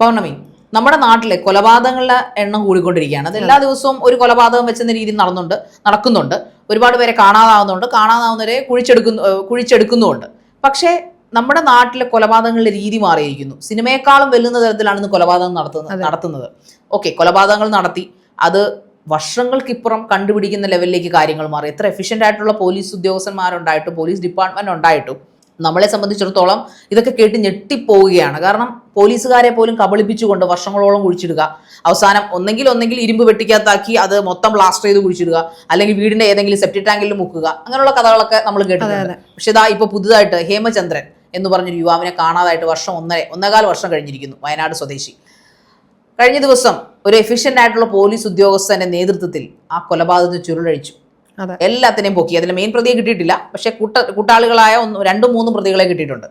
പൗർണമി. നമ്മുടെ നാട്ടിലെ കൊലപാതകങ്ങളുടെ എണ്ണം കൂടിക്കൊണ്ടിരിക്കുകയാണ്. അത് എല്ലാ ദിവസവും ഒരു കൊലപാതകം വെച്ചെന്ന രീതിയിൽ നടന്നുണ്ട് നടക്കുന്നുണ്ട്. ഒരുപാട് പേരെ കാണാതാവുന്നുണ്ട്. കാണാതാവുന്നവരെ കുഴിച്ചെടുക്കുന്നു കുഴിച്ചെടുക്കുന്നുമുണ്ട്. പക്ഷേ നമ്മുടെ നാട്ടിലെ കൊലപാതകങ്ങളുടെ രീതി മാറിയിരിക്കുന്നു. സിനിമയെക്കാളും വെല്ലുന്ന തരത്തിലാണ് ഇന്ന് കൊലപാതകം നടത്തുന്നത് നടത്തുന്നത്. ഓക്കെ കൊലപാതകങ്ങൾ നടത്തി. അത് വർഷങ്ങൾക്കിപ്പുറം കണ്ടുപിടിക്കുന്ന ലെവലിലേക്ക് കാര്യങ്ങൾ മാറി. എത്ര എഫിഷ്യന്റ് ആയിട്ടുള്ള പോലീസ് ഉദ്യോഗസ്ഥന്മാരുണ്ടായിട്ടും പോലീസ് ഡിപ്പാർട്ട്മെന്റ് ഉണ്ടായിട്ടും നമ്മളെ സംബന്ധിച്ചിടത്തോളം ഇതൊക്കെ കേട്ട് ഞെട്ടിപ്പോവുകയാണ്. കാരണം പോലീസുകാരെ പോലും കബളിപ്പിച്ചുകൊണ്ട് വർഷങ്ങളോളം കുഴിച്ചിടുക. അവസാനം ഒന്നെങ്കിൽ ഒന്നെങ്കിൽ ഇരുമ്പ് വെട്ടിക്കാത്താക്കി അത് മൊത്തം ബ്ലാസ്റ്റ് ചെയ്ത് കുഴിച്ചിടുക. അല്ലെങ്കിൽ വീടിന്റെ ഏതെങ്കിലും സെപ്റ്റി ടാങ്കിൽ മുക്കുക. അങ്ങനെയുള്ള കഥകളൊക്കെ നമ്മൾ കേട്ടിട്ടുണ്ട്. പക്ഷെ ഇതാ ഇപ്പൊ പുതുതായിട്ട് ഹേമചന്ദ്രൻ എന്ന് പറഞ്ഞൊരു യുവാവിനെ കാണാതായിട്ട് വർഷം ഒന്നര ഒന്നേകാൽ വർഷം കഴിഞ്ഞിരിക്കുന്നു വയനാട് സ്വദേശി. കഴിഞ്ഞ ദിവസം ഒരു എഫിഷ്യന്റ് ആയിട്ടുള്ള പോലീസ് ഉദ്യോഗസ്ഥന്റെ നേതൃത്വത്തിൽ ആ കൊലപാതകത്തിന് ചുരുളഴിച്ചു. എല്ലാത്തിനെയും പൊക്കി. അതിന് മെയിൻ പ്രതിയെ കിട്ടിയിട്ടില്ല. പക്ഷേ കൂട്ട കൂട്ടാളികളായ ഒന്ന് രണ്ടും മൂന്നും പ്രതികളെ കിട്ടിയിട്ടുണ്ട്.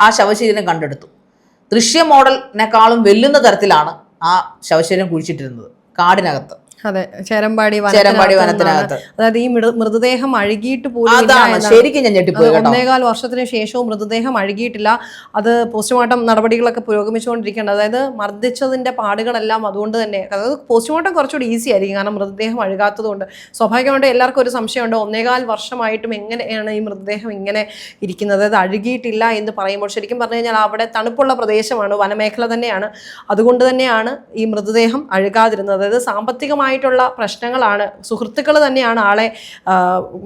ആ ശവശരീരം കണ്ടെടുത്തു. ദൃശ്യ മോഡലിനെക്കാളും വെല്ലുന്ന തരത്തിലാണ് ആ ശവശരീരം കുഴിച്ചിട്ടിരുന്നത്. കാടിനകത്ത്. അതെ ചേരമ്പാടി ചേരമ്പാടി വനത്തിനകത്ത്. അതായത് ഈ മൃതദേഹം അഴുകിയിട്ട് പോലും അതാണ് ശരിക്കും ഞാൻ ഞെട്ടിപ്പോയി കേട്ടോ. ഒന്നേകാൽ വർഷത്തിന് ശേഷവും മൃതദേഹം അഴുകിയിട്ടില്ല. അത് പോസ്റ്റ്മോർട്ടം നടപടികളൊക്കെ പുരോഗമിച്ചുകൊണ്ടിരിക്കുകയാണ്. അതായത് മർദ്ദിച്ചതിന്റെ പാടുകളെല്ലാം അതുകൊണ്ട് തന്നെ. അതായത് പോസ്റ്റ്മോർട്ടം കുറച്ചുകൂടി ഈസി ആയിരിക്കും. കാരണം മൃതദേഹം അഴുകാത്തത് കൊണ്ട് സ്വാഭാവികമായിട്ട് എല്ലാവർക്കും ഒരു സംശയമുണ്ട്. ഒന്നേകാൽ വർഷമായിട്ടും എങ്ങനെയാണ് ഈ മൃതദേഹം ഇങ്ങനെ ഇരിക്കുന്നത്? അതായത് അഴുകിയിട്ടില്ല എന്ന് പറയുമ്പോൾ ശരിക്കും പറഞ്ഞു കഴിഞ്ഞാൽ അവിടെ തണുപ്പുള്ള പ്രദേശമാണ്. വനമേഖല തന്നെയാണ്. അതുകൊണ്ട് തന്നെയാണ് ഈ മൃതദേഹം അഴുകാതിരുന്നത്. അതായത് സാമ്പത്തികമായിട്ടുള്ള പ്രശ്നങ്ങളാണ്. സുഹൃത്തുക്കൾ തന്നെയാണ് ആളെ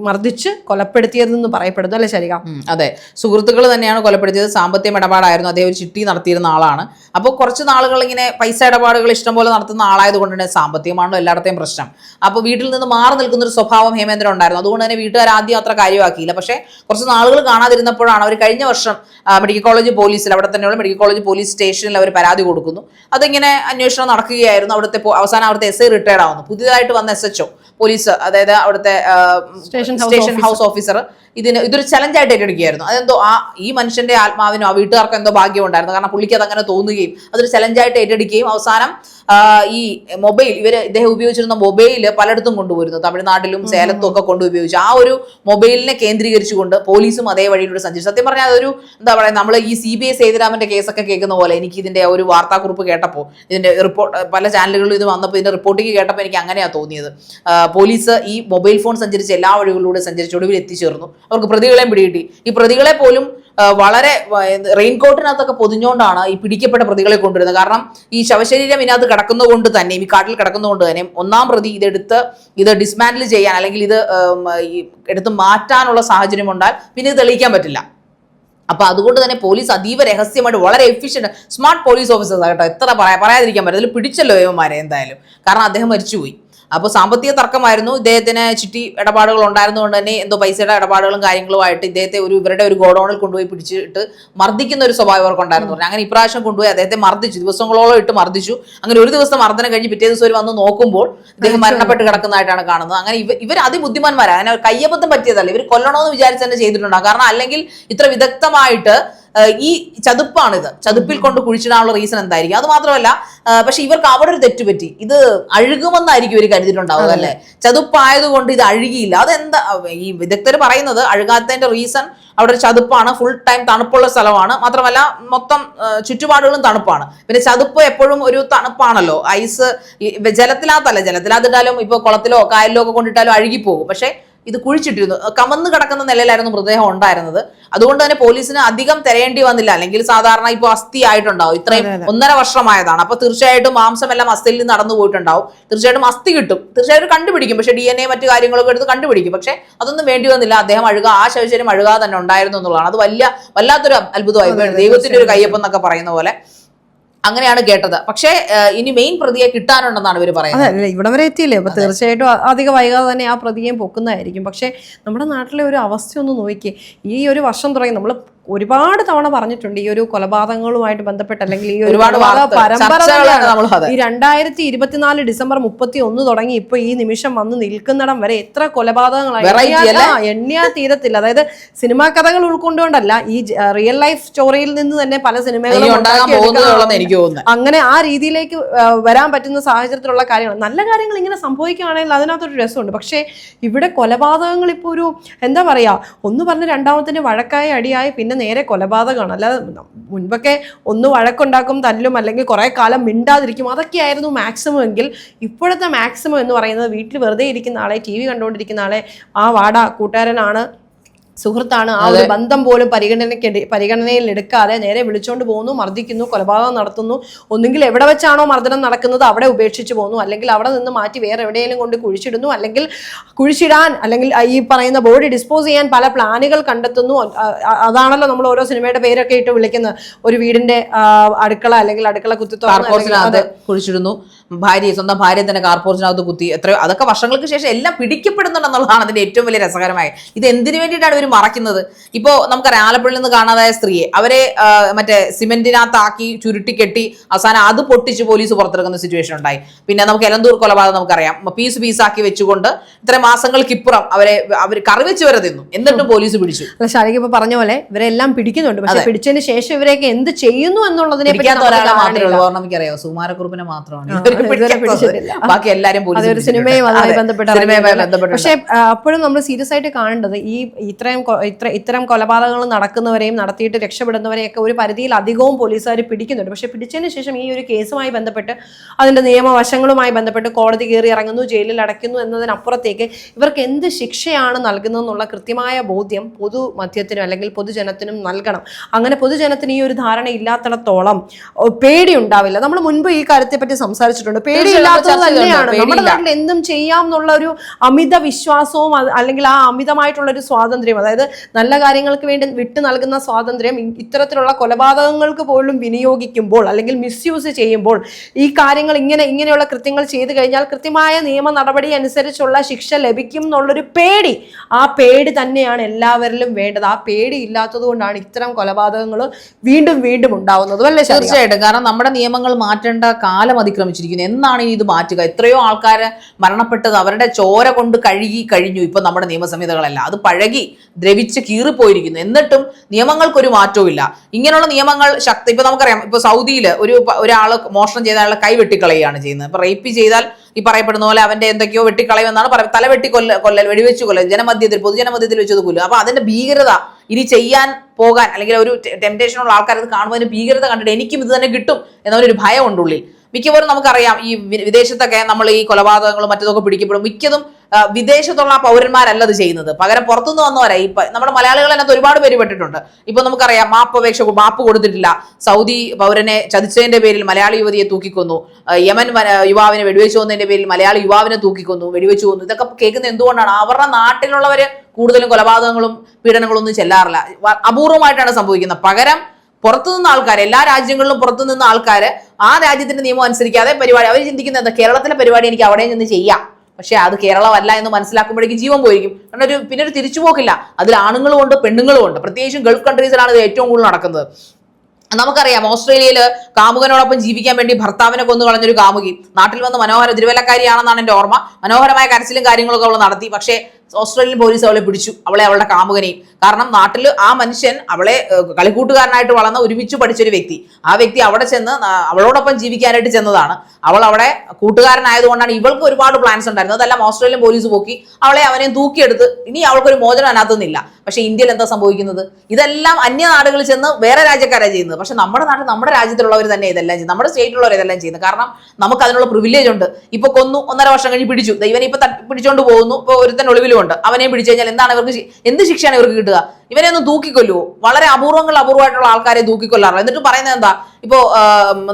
മർദ്ദിച്ച് കൊലപ്പെടുത്തിയതെന്ന് പറയപ്പെടുന്നു അല്ലേ ശരിക? അതെ. സുഹൃത്തുക്കൾ തന്നെയാണ് കൊലപ്പെടുത്തിയത്. സാമ്പത്തിക ഇടപാടായിരുന്നു. അതേ ഒരു ചിട്ടി നടത്തിയിരുന്ന ആളാണ്. അപ്പോൾ കുറച്ച് നാളുകൾ ഇങ്ങനെ പൈസ ഇടപാടുകൾ ഇഷ്ടംപോലെ നടത്തുന്ന ആളായത് കൊണ്ട് തന്നെ സാമ്പത്തികമാണല്ലോ എല്ലായിടത്തെയും പ്രശ്നം. അപ്പോൾ വീട്ടിൽ നിന്ന് മാറി നിൽക്കുന്ന ഒരു സ്വഭാവം ഹേമേന്ദ്രൻ ഉണ്ടായിരുന്നു. അതുകൊണ്ട് തന്നെ വീട്ടുകാർ ആദ്യം അത്ര കാര്യമാക്കിയില്ല. പക്ഷേ കുറച്ച് നാളുകൾ കാണാതിരുന്നപ്പോഴാണ് അവർ കഴിഞ്ഞ വർഷം മെഡിക്കൽ കോളേജ് പോലീസിൽ അവിടെ തന്നെയുള്ള മെഡിക്കൽ കോളേജ് പോലീസ് സ്റ്റേഷനിൽ അവർ പരാതി കൊടുക്കുന്നു. അതിങ്ങനെ അന്വേഷണം നടക്കുകയായിരുന്നു. അവിടുത്തെ അവസാനം അവിടുത്തെ എസ് ഐ റിട്ടയർഡ് ആവുന്നു. പുതിയതായിട്ട് വന്ന എസ് എച്ച് പോലീസ് അതായത് അവിടുത്തെ സ്റ്റേഷൻ ഹൗസ് ഓഫീസർ ഇതിന് ഇതൊരു ചലഞ്ചായിട്ട് ഏറ്റെടുക്കുകയായിരുന്നു അതെന്തോ ആ ഈ മനുഷ്യന്റെ ആത്മാവിനോ ആ വീട്ടുകാർക്കോ എന്തോ ഭാഗ്യം ഉണ്ടായിരുന്നു. കാരണം പുള്ളിക്ക് അതങ്ങനെ തോന്നുകയും അതൊരു ചലഞ്ചായിട്ട് ഏറ്റെടുക്കുകയും അവസാനം ഈ മൊബൈൽ ഇവർ ഇദ്ദേഹം ഉപയോഗിച്ചിരുന്ന മൊബൈൽ പലയിടത്തും കൊണ്ടുപോയിരുന്നു. തമിഴ്നാട്ടിലും സേലത്തും ഒക്കെ കൊണ്ടു ഉപയോഗിച്ചു ആ ഒരു മൊബൈലിനെ കേന്ദ്രീകരിച്ചുകൊണ്ട് പോലീസും അതേ വഴിയിലൂടെ സഞ്ചരിച്ചു. സത്യം പറഞ്ഞാൽ അതൊരു എന്താ പറയുക നമ്മൾ ഈ സി ബി ഐ സേതുരാമന്റെ കേസൊക്കെ കേൾക്കുന്ന പോലെ എനിക്ക് ഇതിന്റെ ഒരു വാർത്താക്കുറിപ്പ് കേട്ടപ്പോൾ ഇതിന്റെ റിപ്പോർട്ട് പല ചാനലുകളിലും ഇത് വന്നപ്പോൾ ഇതിന്റെ റിപ്പോർട്ടിങ് കേട്ടപ്പോൾ എനിക്ക് അങ്ങനെയാണ് തോന്നിയത്. പോലീസ് ഈ മൊബൈൽ ഫോൺ സഞ്ചരിച്ച് എല്ലാ വഴികളിലൂടെ സഞ്ചരിച്ച് ഒടുവിൽ എത്തിച്ചേർന്നു. അവർക്ക് പ്രതികളെയും പിടികിട്ടി. ഈ പ്രതികളെ പോലും വളരെ റെയിൻകോട്ടിനകത്തൊക്കെ പൊതിഞ്ഞുകൊണ്ടാണ് ഈ പിടിക്കപ്പെട്ട പ്രതികളെ കൊണ്ടുവരുന്നത്. കാരണം ഈ ശവശരീരം ഇതിനകത്ത് കിടക്കുന്നതുകൊണ്ട് തന്നെ ഈ കാട്ടിൽ കിടക്കുന്നതുകൊണ്ട് തന്നെ ഒന്നാം പ്രതി ഇതെടുത്ത് ഇത് ഡിസ്മാൻഡിൽ ചെയ്യാൻ അല്ലെങ്കിൽ ഇത് എടുത്ത് മാറ്റാനുള്ള സാഹചര്യം ഉണ്ടാൽ പിന്നെ ഇത് തെളിയിക്കാൻ പറ്റില്ല. അപ്പൊ അതുകൊണ്ട് തന്നെ പോലീസ് അതീവ രഹസ്യമായിട്ട് വളരെ എഫിഷ്യന്റ് സ്മാർട്ട് പോലീസ് ഓഫീസേഴ്സ് കേട്ടോ. എത്ര പറയാ പറയാതിരിക്കാൻ പറ്റും അതിൽ പിടിച്ചല്ലോ ഏവന്മാരെ എന്തായാലും. കാരണം അദ്ദേഹം മരിച്ചുപോയി. അപ്പോൾ സാമ്പത്തിക തർക്കമായിരുന്നു. ഇദ്ദേഹത്തിന് ചിട്ടി ഇടപാടുകൾ ഉണ്ടായിരുന്നതുകൊണ്ട് തന്നെ എന്തോ പൈസയുടെ ഇടപാടുകളും കാര്യങ്ങളുമായിട്ട് ഇദ്ദേഹത്തെ ഒരു ഇവരുടെ ഒരു ഗോഡൌണിൽ കൊണ്ടുപോയി പിടിച്ചിട്ട് മർദ്ദിക്കുന്ന ഒരു സ്വഭാവം അവർക്കുണ്ടായിരുന്നു. പറഞ്ഞു അങ്ങനെ ഇപ്രാവശ്യം കൊണ്ടുപോയി അദ്ദേഹത്തെ മർദ്ദിച്ചു. ദിവസങ്ങളോളം ഇട്ട് മർദ്ദിച്ചു. അങ്ങനെ ഒരു ദിവസം മർദ്ദനം കഴിഞ്ഞ് പിറ്റേ ദിവസം ഒരു വന്ന് നോക്കുമ്പോൾ ഇദ്ദേഹം മരണപ്പെട്ട് കിടക്കുന്നതായിട്ടാണ് കാണുന്നത്. അങ്ങനെ ഇവ ഇവർ അതിബുദ്ധിമാന്മാരാണ് അങ്ങനെ കയ്യബദ്ധം പറ്റിയതല്ല. ഇവർ കൊല്ലണമെന്ന് വിചാരിച്ച് തന്നെ ചെയ്തിട്ടുണ്ടാകും. കാരണം അല്ലെങ്കിൽ ഇത്ര വിദഗ്ധമായിട്ട് ഈ ചതുപ്പാണിത്. ചതുപ്പിൽ കൊണ്ട് കുഴിച്ചിടാനുള്ള റീസൺ എന്തായിരിക്കും? അത് മാത്രമല്ല പക്ഷെ ഇവർക്ക് അവിടെ ഒരു തെറ്റ് പറ്റി. ഇത് അഴുകുമെന്നായിരിക്കും ഇവർ കരുതിയിട്ടുണ്ടാവുക അല്ലേ? ചതുപ്പായതുകൊണ്ട് ഇത് അഴുകിയില്ല. അതെന്താ ഈ വിദഗ്ധർ പറയുന്നത് അഴുകാത്തതിന്റെ റീസൺ അവിടെ ഒരു ചതുപ്പാണ്. ഫുൾ ടൈം തണുപ്പുള്ള സ്ഥലമാണ്. മാത്രമല്ല മൊത്തം ചുറ്റുപാടുകളും തണുപ്പാണ്. പിന്നെ ചതുപ്പ് എപ്പോഴും ഒരു തണുപ്പാണല്ലോ. ഐസ് ജലത്തിലാത്തല്ല ജലത്തിലാത്തിട്ടാലും ഇപ്പോൾ കുളത്തിലോ കായലിലോ ഒക്കെ കൊണ്ടിട്ടാലും അഴുകിപ്പോകും. പക്ഷേ ഇത് കുഴിച്ചിട്ടിരുന്നു. കമന്ന് കിടക്കുന്ന നിലയിലായിരുന്നു മൃതദേഹം ഉണ്ടായിരുന്നത്. അതുകൊണ്ട് തന്നെ പോലീസിന് അധികം തിരയേണ്ടി വന്നില്ല. അല്ലെങ്കിൽ സാധാരണ ഇപ്പോൾ അസ്ഥി ആയിട്ടുണ്ടാവും. ഇത്രയും ഒന്നര വർഷമായതാണ്. അപ്പൊ തീർച്ചയായിട്ടും മാംസമെല്ലാം അസ്ഥിയിൽ നിന്ന് നടന്നു പോയിട്ടുണ്ടാവും. തീർച്ചയായിട്ടും അസ്ഥി കിട്ടും. തീർച്ചയായിട്ടും കണ്ടുപിടിക്കും. പക്ഷേ ഡി എൻ എ മറ്റു കാര്യങ്ങളൊക്കെ എടുത്ത് കണ്ടുപിടിക്കും. പക്ഷേ അതൊന്നും വേണ്ടി വന്നില്ല. അദ്ദേഹം അഴുക ആ ശവശരീരം അഴുകാതെ തന്നെ ഉണ്ടായിരുന്നു എന്നുള്ളതാണ്. അത് വലിയ വല്ലാത്തൊരു അത്ഭുതമായി ദൈവത്തിന്റെ ഒരു കയ്യപ്പം എന്നൊക്കെ പറയുന്ന പോലെ. അങ്ങനെയാണ് കേട്ടത്. പക്ഷേ ഇനി മെയിൻ പ്രതിയെ കിട്ടാനുണ്ടെന്നാണ് ഇവർ പറയുന്നത്. അല്ല ഇവിടെ വരെ എത്തിയില്ലേ? അപ്പൊ തീർച്ചയായിട്ടും അധികം വൈകാതെ തന്നെ ആ പ്രതിയെയും പൊക്കുന്നതായിരിക്കും. പക്ഷേ നമ്മുടെ നാട്ടിലെ ഒരു അവസ്ഥ ഒന്ന് നോക്കി ഈ ഒരു വർഷം തുടങ്ങി നമ്മൾ ഒരുപാട് തവണ പറഞ്ഞിട്ടുണ്ട് ഈ ഒരു കൊലപാതകങ്ങളുമായിട്ട് ബന്ധപ്പെട്ട് അല്ലെങ്കിൽ ഈ ഒരു പരമ്പര. ഈ രണ്ടായിരത്തി ഇരുപത്തിനാല് ഡിസംബർ മുപ്പത്തി ഒന്ന് തുടങ്ങി ഇപ്പൊ ഈ നിമിഷം വന്ന് നിൽക്കുന്നിടം വരെ എത്ര കൊലപാതകങ്ങളായിട്ട് എണ്ണിയാ-? തീരത്തില്ല. അതായത് സിനിമാ കഥകൾ ഉൾക്കൊണ്ടുകൊണ്ടല്ല ഈ റിയൽ ലൈഫ് സ്റ്റോറിയിൽ നിന്ന് തന്നെ പല സിനിമകളും അങ്ങനെ ആ രീതിയിലേക്ക് വരാൻ പറ്റുന്ന സാഹചര്യത്തിലുള്ള കാര്യങ്ങൾ. നല്ല കാര്യങ്ങൾ ഇങ്ങനെ സംഭവിക്കുകയാണെങ്കിൽ അതിനകത്തൊരു രസമുണ്ട്. പക്ഷേ ഇവിടെ കൊലപാതകങ്ങൾ ഇപ്പോൾ ഒരു എന്താ പറയാ ഒന്ന് പറഞ്ഞ് രണ്ടാമത്തിന് വഴക്കായി അടിയായി പിന്നെ പിന്നെ നേരെ കൊലപാതകമാണ്. അല്ലാതെ മുൻപൊക്കെ ഒന്ന് വഴക്കുണ്ടാക്കും തല്ലും അല്ലെങ്കിൽ കുറേ കാലം മിണ്ടാതിരിക്കും അതൊക്കെയായിരുന്നു മാക്സിമം എങ്കിൽ ഇപ്പോഴത്തെ മാക്സിമം എന്ന് പറയുന്നത് വീട്ടിൽ വെറുതെ ഇരിക്കുന്ന ആളെ ടി വി കണ്ടുകൊണ്ടിരിക്കുന്ന ആളെ ആ വാടാ കൂട്ടുകാരനാണ് സുഹൃത്താണ്. ആ ഒരു ബന്ധം പോലും പരിഗണനയ്ക്ക് പരിഗണനയിൽ എടുക്കാതെ നേരെ വിളിച്ചോണ്ട് പോകുന്നു മർദ്ദിക്കുന്നു കൊലപാതകം നടത്തുന്നു. ഒന്നുകിൽ എവിടെ വെച്ചാണോ മർദ്ദനം നടക്കുന്നത് അവിടെ ഉപേക്ഷിച്ചു പോകുന്നു. അല്ലെങ്കിൽ അവിടെ നിന്ന് മാറ്റി വേറെ എവിടെയെങ്കിലും കൊണ്ട് കുഴിച്ചിടുന്നു. അല്ലെങ്കിൽ കുഴിച്ചിടാൻ അല്ലെങ്കിൽ ഈ പറയുന്ന ബോഡി ഡിസ്പോസ് ചെയ്യാൻ പല പ്ലാനുകൾ കണ്ടെത്തുന്നു. അതാണല്ലോ നമ്മൾ ഓരോ സിനിമയുടെ പേരൊക്കെ ഇട്ട് വിളിക്കുന്നത്. ഒരു വീടിന്റെ അടുക്കള അല്ലെങ്കിൽ അടുക്കള കുത്തിത്തോളം കുഴിച്ചിടുന്നു. ഭാര്യയെ സ്വന്തം ഭാര്യ തന്നെ കാർപോർച്ചിനകത്ത് കുത്തി. എത്രയോ അതൊക്കെ വർഷങ്ങൾക്ക് ശേഷം എല്ലാം പിടിക്കപ്പെടുന്നുണ്ടെന്നുള്ളതാണ് അതിന്റെ ഏറ്റവും വലിയ രസകരമായ. ഇത് എന്തിനു വേണ്ടിയിട്ടാണ് ഇവർ മറയ്ക്കുന്നത്? ഇപ്പോ നമുക്കറിയാം ആലപ്പുഴയിൽ നിന്ന് കാണാതായ സ്ത്രീയെ അവരെ മറ്റേ സിമെന്റിനകത്താക്കി ചുരുട്ടി കെട്ടി അവസാനം അത് പൊട്ടിച്ച് പോലീസ് പുറത്തിറക്കുന്ന സിറ്റുവേഷൻ ഉണ്ടായി. പിന്നെ നമുക്ക് എലന്തൂർ കൊലപാതകം നമുക്കറിയാം. പീസ് പീസാക്കി വെച്ചുകൊണ്ട് ഇത്ര മാസങ്ങൾക്കിപ്പുറം അവരെ അവർ കറി വെച്ച് വരെ തിന്നു. എന്നിട്ടും പോലീസ് പിടിച്ചു. അല്ല ഇപ്പൊ പറഞ്ഞ പോലെ ഇവരെല്ലാം പിടിക്കുന്നുണ്ട്. പക്ഷെ പിടിച്ചതിന് ശേഷം ഇവരെയൊക്കെ എന്ത് ചെയ്യുന്നു എന്നുള്ളതിനെ പറ്റി മാത്രമേ. ഉള്ളൂ. കാരണം എനിക്കറിയാം സുമാരക്കുറുപ്പിനെ മാത്രമാണ്. പിടിച്ചിട്ടില്ല. ബാക്കി എല്ലാരും അതൊരു ബന്ധപ്പെട്ട സിനിമയുമായി ബന്ധപ്പെട്ട പക്ഷേ അപ്പോഴും നമ്മൾ സീരിയസ് ആയിട്ട് കാണേണ്ടത് ഈ ഇത്രയും ഇത്ര ഇത്തരം കൊലപാതകങ്ങൾ നടക്കുന്നവരെയും നടത്തിയിട്ട് രക്ഷപ്പെടുന്നവരെയൊക്കെ ഒരു പരിധിയിൽ അധികവും പോലീസുകാർ പിടിക്കുന്നുണ്ട്. പക്ഷെ പിടിച്ചതിന് ശേഷം ഈ ഒരു കേസുമായി ബന്ധപ്പെട്ട് അതിന്റെ നിയമവശങ്ങളുമായി ബന്ധപ്പെട്ട് കോടതി കയറി ഇറങ്ങുന്നു ജയിലിൽ അടയ്ക്കുന്നു എന്നതിനപ്പുറത്തേക്ക് ഇവർക്ക് എന്ത് ശിക്ഷയാണ് നൽകുന്നതെന്നുള്ള കൃത്യമായ ബോധ്യം പൊതുമധ്യത്തിനും അല്ലെങ്കിൽ പൊതുജനത്തിനും നൽകണം. അങ്ങനെ പൊതുജനത്തിന് ഈ ഒരു ധാരണ ഇല്ലാത്തിടത്തോളം പേടിയുണ്ടാവില്ല. പേടി ഉണ്ടാവില്ല നമ്മൾ മുൻപ് ഈ കാര്യത്തെ പറ്റി സംസാരിച്ചിട്ടുണ്ട് പേടിയില്ലാത്തത് തന്നെയാണ്. നമ്മുടെ. നാട്ടിൽ എന്തും ചെയ്യാം എന്നുള്ള ഒരു അമിത വിശ്വാസവും അല്ലെങ്കിൽ ആ അമിതമായിട്ടുള്ള ഒരു സ്വാതന്ത്ര്യം അതായത് നല്ല കാര്യങ്ങൾക്ക് വേണ്ടി വിട്ടു നൽകുന്ന സ്വാതന്ത്ര്യം ഇത്തരത്തിലുള്ള കൊലപാതകങ്ങൾക്ക് പോലും വിനിയോഗിക്കുമ്പോൾ അല്ലെങ്കിൽ മിസ്യൂസ് ചെയ്യുമ്പോൾ ഈ കാര്യങ്ങൾ ഇങ്ങനെ ഇങ്ങനെയുള്ള കൃത്യങ്ങൾ ചെയ്തു കഴിഞ്ഞാൽ കൃത്യമായ നിയമ നടപടി അനുസരിച്ചുള്ള ശിക്ഷ ലഭിക്കും എന്നുള്ളൊരു പേടി. ആ പേടി തന്നെയാണ് എല്ലാവരിലും വേണ്ടത്. ആ പേടി ഇല്ലാത്തത് കൊണ്ടാണ് ഇത്തരം കൊലപാതകങ്ങൾ വീണ്ടും വീണ്ടും ഉണ്ടാവുന്നത്. അല്ലേ? തീർച്ചയായിട്ടും. കാരണം നമ്മുടെ നിയമങ്ങൾ മാറ്റേണ്ട കാലം അതിക്രമിച്ചിരിക്കുന്നു. എന്നാണ് ഇനി ഇത് മാറ്റുക? എത്രയോ ആൾക്കാർ മരണപ്പെട്ടത് അവരുടെ ചോര കൊണ്ട് കഴുകി കഴിഞ്ഞു ഇപ്പം നമ്മുടെ നിയമസംഹിതകളല്ല. അത് പഴകി ദ്രവിച്ച് കീറിപ്പോയിരിക്കുന്നു. എന്നിട്ടും നിയമങ്ങൾക്കൊരു മാറ്റവും ഇല്ല. ഇങ്ങനെയുള്ള നിയമങ്ങൾ ശക്തി ഇപ്പം നമുക്കറിയാം ഇപ്പോൾ സൗദിയിൽ ഒരു ഒരാൾ മോഷണം ചെയ്ത ആളെ കൈ വെട്ടിക്കളയുകയാണ് ചെയ്യുന്നത്. ഇപ്പം റേപ്പ് ചെയ്താൽ ഈ പറയപ്പെടുന്ന പോലെ അവന്റെ എന്തൊക്കെയോ വെട്ടിക്കളയുമെന്നാണ് പറയുന്നത് തല വെട്ടി കൊല്ല കൊല്ലൽ വെടിവെച്ച് കൊല്ലൽ ജനമധ്യത്തിൽ പൊതുജനമധ്യത്തിൽ വെച്ചത് കൊല്ലും അപ്പോൾ അതിന്റെ ഭീകരത ഇനി ചെയ്യാൻ പോകാൻ അല്ലെങ്കിൽ ഒരു ടെംപ്ടേഷനുള്ള ആൾക്കാർ അത് കാണുമ്പോൾ ഭീകരത കണ്ടിട്ട് എനിക്കും ഇത് തന്നെ കിട്ടും എന്നൊരു ഭയം ഉണ്ട് ഉള്ളിൽ. മിക്കവാറും നമുക്കറിയാം ഈ വിദേശത്തൊക്കെ നമ്മൾ ഈ കൊലപാതകങ്ങളും മറ്റതൊക്കെ പിടിക്കപ്പെടും. മിക്കതും വിദേശത്തുള്ള പൗരന്മാരല്ല അത് ചെയ്യുന്നത്. പകരം പുറത്തുനിന്ന് വന്നവരാ. ഈ നമ്മുടെ മലയാളികൾ അതിനകത്ത് ഒരുപാട് പേര് പെട്ടിട്ടുണ്ട്. ഇപ്പൊ നമുക്കറിയാം മാപ്പ് അപേക്ഷ മാപ്പ് കൊടുത്തിട്ടില്ല. സൗദി പൗരനെ ചതിച്ചതിന്റെ പേരിൽ മലയാളി യുവതിയെ തൂക്കിക്കൊന്നു. യമൻ വന- യുവാവിനെ വെടിവെച്ചു വന്നതിന്റെ പേരിൽ മലയാളി യുവാവിനെ തൂക്കിക്കൊന്നു വെടിവെച്ചു കൊന്നു ഇതൊക്കെ കേൾക്കുന്നത് എന്തുകൊണ്ടാണ്? അവരുടെ നാട്ടിലുള്ളവര് കൂടുതലും കൊലപാതകങ്ങളും പീഡനങ്ങളും ഒന്നും ചെല്ലാറില്ല. അപൂർവമായിട്ടാണ് സംഭവിക്കുന്നത്. പകരം പുറത്തുനിന്ന് ആൾക്കാർ എല്ലാ രാജ്യങ്ങളിലും പുറത്തുനിന്ന് ആൾക്കാർ ആ രാജ്യത്തിന്റെ നിയമം അനുസരിക്കാതെ പരിപാടി അവർ ചിന്തിക്കുന്നത് കേരളത്തിലെ പരിപാടി എനിക്ക് അവിടെ നിന്ന് ചെയ്യാം. പക്ഷെ അത് കേരളമല്ല എന്ന് മനസ്സിലാക്കുമ്പോഴേക്കും ജീവൻ പോയിരിക്കും. കാരണം ഒരു പിന്നെ ഒരു തിരിച്ചുപോക്കില്ല അതിൽ ആണുങ്ങളും ഉണ്ട് പെണ്ണുങ്ങളും ഉണ്ട്. പ്രത്യേകിച്ചും ഗൾഫ് കൺട്രീസിലാണ് ഇത് ഏറ്റവും കൂടുതൽ നടക്കുന്നത്. നമുക്കറിയാം ഓസ്ട്രേലിയയിൽ കാമുകനോടൊപ്പം ജീവിക്കാൻ വേണ്ടി ഭർത്താവിനെ കൊന്നു കളഞ്ഞൊരു കാമുകി. നാട്ടിൽ വന്ന് മനോഹര തിരുവല്ലക്കാരിയാണെന്നാണ് എന്റെ ഓർമ്മ. മനോഹരമായ കരച്ചിലും കാര്യങ്ങളൊക്കെ അവൾ നടത്തി. പക്ഷേ ഓസ്ട്രേലിയൻ പോലീസ് അവളെ പിടിച്ചു. അവളെ അവളുടെ കാമുകനെയും. കാരണം നാട്ടിൽ ആ മനുഷ്യൻ അവളെ കളിക്കൂട്ടുകാരനായിട്ട് വളർന്ന ഒരുമിച്ച് പഠിച്ചൊരു വ്യക്തി. ആ വ്യക്തി അവിടെ ചെന്ന് അവളോടൊപ്പം ജീവിക്കാനായിട്ട് ചെന്നതാണ്. അവൾ അവിടെ കൂട്ടുകാരനായതുകൊണ്ടാണ് ഇവൾക്ക് ഒരുപാട് പ്ലാൻസ് ഉണ്ടായിരുന്നത്. അതെല്ലാം ഓസ്ട്രേലിയൻ പോലീസ് പോക്കി അവളെ അവനെ തൂക്കിയെടുത്ത്. ഇനി അവൾക്കൊരു മോചനം അതിനകത്തുനിന്നില്ല പക്ഷെ ഇന്ത്യയിൽ എന്താ സംഭവിക്കുന്നത്? ഇതെല്ലാം അന്യ നാടുകളിൽ ചെന്ന് വേറെ രാജ്യക്കാരാണ് ചെയ്യുന്നത്. പക്ഷെ നമ്മുടെ നാട്ടിൽ നമ്മുടെ രാജ്യത്തുള്ളവർ തന്നെ ഇതെല്ലാം ചെയ്യുന്നത്. നമ്മുടെ സ്റ്റേറ്റിലുള്ളവർ ഇതെല്ലാം ചെയ്യുന്നത്. കാരണം നമുക്ക് അതിനുള്ള പ്രിവിലേജ് ഉണ്ട്. ഇപ്പൊ കൊന്നു ഒന്നര വർഷം കഴിഞ്ഞ് പിടിച്ചു. ദൈവനെ ഇപ്പൊ പിടിച്ചോണ്ട് പോകുന്നു. ഇപ്പൊ ഒരുത്തൻ ഒളിവിലുമുണ്ട് അവനെ പിടിച്ചു കഴിഞ്ഞാൽ എന്താണ് ഇവർക്ക് എന്ത് ശിക്ഷയാണ് ഇവർക്ക് കിട്ടുക? ഇവനെ ഒന്ന് തൂക്കിക്കൊല്ലുവോ വളരെ അപൂർവങ്ങൾ അപൂർവമായിട്ടുള്ള ആൾക്കാരെ തൂക്കിക്കൊല്ലാറ് എന്നിട്ട് പറയുന്നത് എന്താ? ഇപ്പോ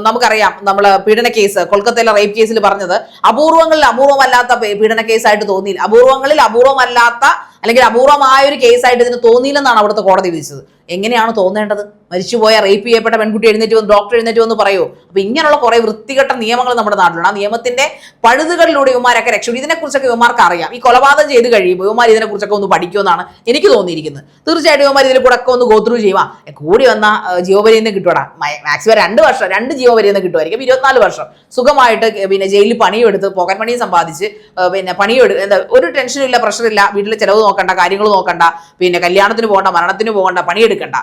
നമുക്കറിയാം നമ്മൾ പീഡന കേസ് കൊൽക്കത്തയിലെ റേപ്പ് കേസിൽ പറഞ്ഞത് അപൂർവങ്ങളിൽ അപൂർവമല്ലാത്ത പീഡന കേസായിട്ട് തോന്നിയില്ല. അപൂർവങ്ങളിൽ അപൂർവമല്ലാത്ത അല്ലെങ്കിൽ അപൂർവമായ ഒരു കേസായിട്ട് ഇതിന് തോന്നിയില്ലെന്നാണ് അവിടുത്തെ കോടതി വിധിച്ചത്. എങ്ങനെയാണ് തോന്നേണ്ടത്? മരിച്ചുപോയ റേപ്പ് ചെയ്യപ്പെട്ട പെൺകുട്ടി എഴുന്നേറ്റ് വന്ന് ഡോക്ടർ എഴുന്നേറ്റ് വന്ന് പറയൂ. അപ്പൊ ഇങ്ങനെയുള്ള കുറെ വൃത്തികെട്ട നിയമങ്ങൾ നമ്മുടെ നാട്ടിലുണ്ട്. ആ നിയമത്തിന്റെ പഴുതുകളിലൂടെ ഇവന്മാരൊക്കെ രക്ഷപ്പെടും ഇതിനെക്കുറിച്ചൊക്കെ ഇവന്മാർക്ക് അറിയാം ഈ കൊലപാതകം ചെയ്ത് കഴിയുമ്പോൾ ഇവന്മാർ ഇതിനെക്കുറിച്ചൊക്കെ ഒന്ന് പഠിക്കുമെന്നാണ് എനിക്ക് തോന്നിയിരിക്കുന്നത്. തീർച്ചയായിട്ടും ഇവന്മാർ ഇതിൽ ഒക്കെ ഒന്ന് ഗോത്രൂ ചെയ്യുക കൂടി വന്ന ജീവപര്യന്ന് കിട്ടുവാടാ. മാക്സിമം രണ്ട് വർഷം രണ്ട് ജീവപര്യന്ന് കിട്ടുമായിരിക്കും ഇരുപത്തിനാല് വർഷം. സുഖമായിട്ട് പിന്നെ ജയിലിൽ പണിയെടുത്ത് എടുത്ത് പോക്കറ്റ് മണിയും സമ്പാദിച്ച് പിന്നെ പണിയും എടു എന്താ ഒരു ടെൻഷനും ഇല്ല പ്രഷറില്ല വീട്ടിലെ ചിലവ് നോക്കണ്ട കാര്യങ്ങൾ നോക്കണ്ട. പിന്നെ കല്യാണത്തിന് പോകണ്ട മരണത്തിന് പോകണ്ട പണിയെടുക്കണ്ട.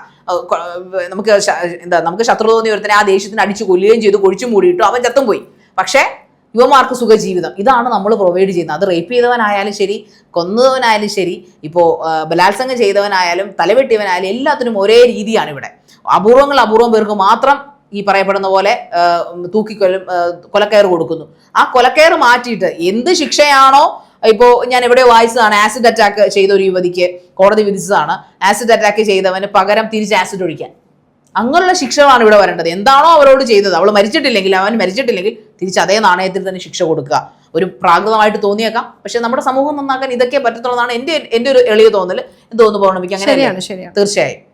നമുക്ക് എന്താ നമുക്ക് ശത്രു തോന്നി ഒരുത്തനെ ആ ദേഷ്യത്തിന് അടിച്ച് കൊല്ലുകയും ചെയ്തു കൊഴിച്ചു മൂടിയിട്ടു അവൻ ചത്തും പോയി. പക്ഷേ യുവമാർക്ക് സുഖജീവിതം. ഇതാണ് നമ്മൾ പ്രൊവൈഡ് ചെയ്യുന്നത്. അത് റേപ്പ് ചെയ്തവനായാലും ശരി കൊന്നവനായാലും ശരി ഇപ്പോൾ ബലാത്സംഗം ചെയ്തവനായാലും തലവെട്ടിയവനായാലും എല്ലാത്തിനും ഒരേ രീതിയാണ് ഇവിടെ. അപൂർവങ്ങൾ അപൂർവം പേർക്ക് മാത്രം ഈ പറയപ്പെടുന്ന പോലെ തൂക്കിക്കൊല്ലും കൊലക്കയർ കൊടുക്കുന്നു. ആ കൊലക്കയർ മാറ്റിയിട്ട് എന്ത് ശിക്ഷയാണോ ഇപ്പോൾ ഞാൻ എവിടെ വായിച്ചതാണ് ആസിഡ് അറ്റാക്ക് ചെയ്ത ഒരു യുവതിക്ക് കോടതി വിധിച്ചതാണ്. ആസിഡ് അറ്റാക്ക് ചെയ്തവന് പകരം തിരിച്ച് ആസിഡ് ഒഴിക്കാൻ. അങ്ങനെയുള്ള ശിക്ഷകളാണ് ഇവിടെ വരേണ്ടത്. എന്താണോ അവരോട് ചെയ്തത്. അവൾ മരിച്ചിട്ടില്ലെങ്കിൽ അവൻ മരിച്ചിട്ടില്ലെങ്കിൽ തിരിച്ച് അതേ നാണയത്തിൽ തന്നെ ശിക്ഷ കൊടുക്കുക. ഒരു പ്രാകൃതമായിട്ട് തോന്നിയേക്കാം. പക്ഷെ നമ്മുടെ സമൂഹം നന്നാക്കാൻ ഇതൊക്കെ പറ്റത്തുള്ളതാണ് എന്റെ എന്റെ ഒരു എളിയ തോന്നൽ എന്ന് തോന്നുന്നു പൗർണമിക്ക്. അങ്ങനെ ശരിയാണ് ശരിയാണ്. തീർച്ചയായും.